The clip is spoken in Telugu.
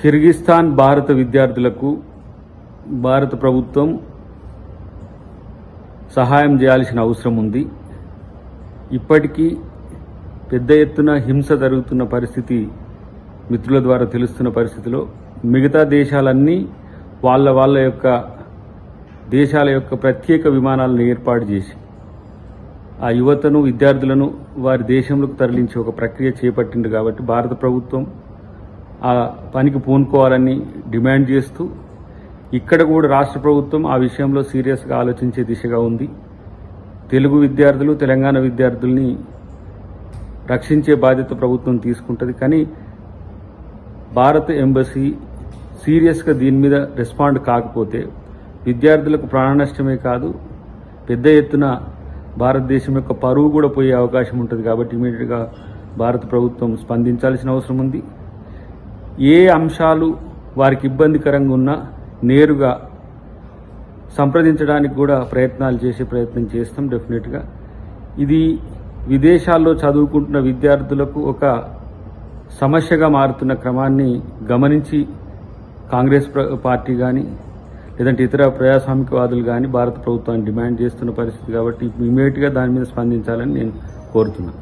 కిర్గిస్థాన్ భారత విద్యార్థులకు భారత ప్రభుత్వం సహాయం చేయాల్సిన అవసరం ఉంది. ఇప్పటికీ పెద్ద ఎత్తున హింస జరుగుతున్న పరిస్థితి మిత్రుల ద్వారా తెలుస్తున్న పరిస్థితిలో మిగతా దేశాలన్నీ వాళ్ళ వాళ్ళ యొక్క దేశాల యొక్క ప్రత్యేక విమానాలను ఏర్పాటు చేసి ఆ యువతను విద్యార్థులను వారి దేశంలోకి తరలించే ఒక ప్రక్రియ చేపట్టింది కాబట్టి భారత ప్రభుత్వం ఆ పనికి పూనుకోవాలని డిమాండ్ చేస్తూ ఇక్కడ కూడా రాష్ట్ర ప్రభుత్వం ఆ విషయంలో సీరియస్గా ఆలోచించే దిశగా ఉంది. తెలుగు విద్యార్థులు తెలంగాణ విద్యార్థుల్ని రక్షించే బాధ్యత ప్రభుత్వం తీసుకుంటుంది. కానీ భారత ఎంబసీ సీరియస్గా దీని మీద రెస్పాండ్ కాకపోతే విద్యార్థులకు ప్రాణ నష్టమే కాదు పెద్ద ఎత్తున భారతదేశం యొక్క పరువు కూడా పోయే అవకాశం ఉంటుంది కాబట్టి ఇమీడియట్గా భారత ప్రభుత్వం స్పందించాల్సిన అవసరం ఉంది. ఏ అంశాలు వారికి ఇబ్బందికరంగా ఉన్నా నేరుగా సంప్రదించడానికి కూడా ప్రయత్నాలు చేసే ప్రయత్నం చేస్తాం డెఫినెట్గా ఇది విదేశాల్లో చదువుకుంటున్న విద్యార్థులకు ఒక సమస్యగా మారుతున్న క్రమాన్ని గమనించి కాంగ్రెస్ ప్ర- పార్టీ కానీ లేదంటే ఇతర ప్రజాస్వామికవాదులు కానీ భారత ప్రభుత్వాన్ని డిమాండ్ చేస్తున్న పరిస్థితి కాబట్టి ఇమీడియట్గా దాని మీద స్పందించాలని నేను కోరుతున్నాను.